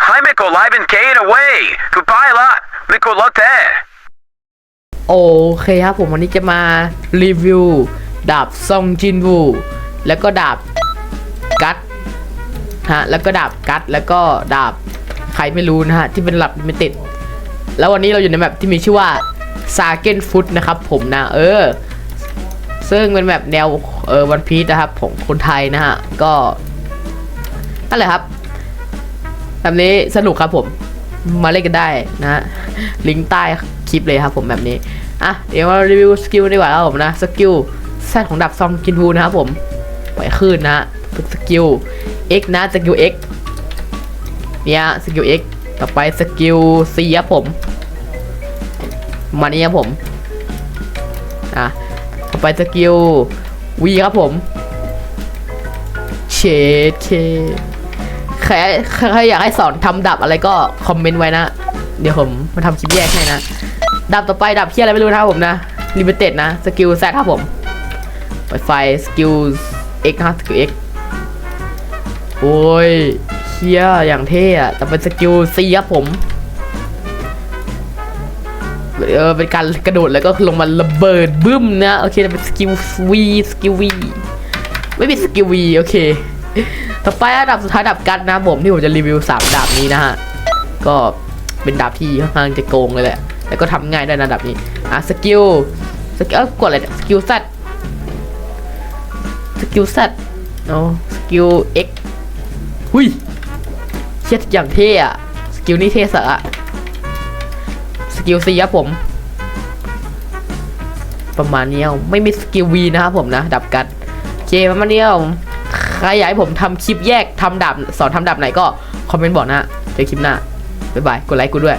Hi, Miko Liven K and away. Goodbye lot. Miko Lotte. โอเคครับผมวันนี้จะมารีวิว ดาบซองจินวู แล้วก็ดาบกัตฮะแล้วก็ดาบกัตแล้วก็ดาบใครไม่รู้นะฮะที่เป็นหลับลิมิเต็ดแล้ววันนี้เราอยู่ในแบบที่มีชื่อว่าซาเกนฟุตนะครับผมนะ เออ ซึ่งเป็นแบบแนวเออวันพีซนะครับของคนไทยนะฮะ ก็นั่นแหละครับ แบบนี้สนุกครับผม มาเล่นกันได้นะ ลิงก์ใต้คลิปเลยครับผมแบบนี้ อะ เดี๋ยวมารีวิวสกิลดีกว่าครับผมนะ สกิลแซดของดับซองกินพูนะครับผม ปล่อยขึ้นนะฮะเป็นสกิล X นะ สกิล X เนี่ยสกิล X ต่อไปสกิล C ครับผม มานี่ครับผม อะ ต่อไปสกิล V ครับผม เชดเค ใครใครอยากให้สอนทำดับอะไรก็คอมเมนต์ไว้นะ เดี๋ยวผมมาทำคลิปแยกให้นะ ดับต่อไปดับเที่ยอะไรไม่รู้นะครับผมนะลิมิเต็ดนะ สกิลแซครับผมไฟไฟสกิล X นะสกิล X โอ้ยเฮียอย่างเท่อะแต่เป็นสกิล C ครับผมเออเป็นการกระโดดแล้วก็ลงมาระเบิดบึ้มนะ โอเคเป็นสกิล V สกิล V ไม่มีสกิล V โอเค ต่อไปอันดับสุดท้ายดับกันนะผมที่ผมจะรีวิว3ดาบนี้นะฮะก็เป็นดาบที่ค่อนข้างจะโกงเลยแหละแล้วก็ทำง่ายได้นะดาบนี้อะสกิลสกิลกดอะไรสกิลซัดสกิลซัดเอาสกิล X หุยเชียดอย่างเท่อะสกิลนี่เท่สะอะสกิล C ครับผม ประมาณนี้ไม่มีสกิล V นะครับผมนะ ดับกันโอเคประมาณนี้ครับผม ครอยากให้ผมทำคลิปแยกทำดาบสอนทำดาบไหนก็คอมเมนต์บอกนะเจอคลิปหน้าบ๊ายบายกดไลค์กูด้วย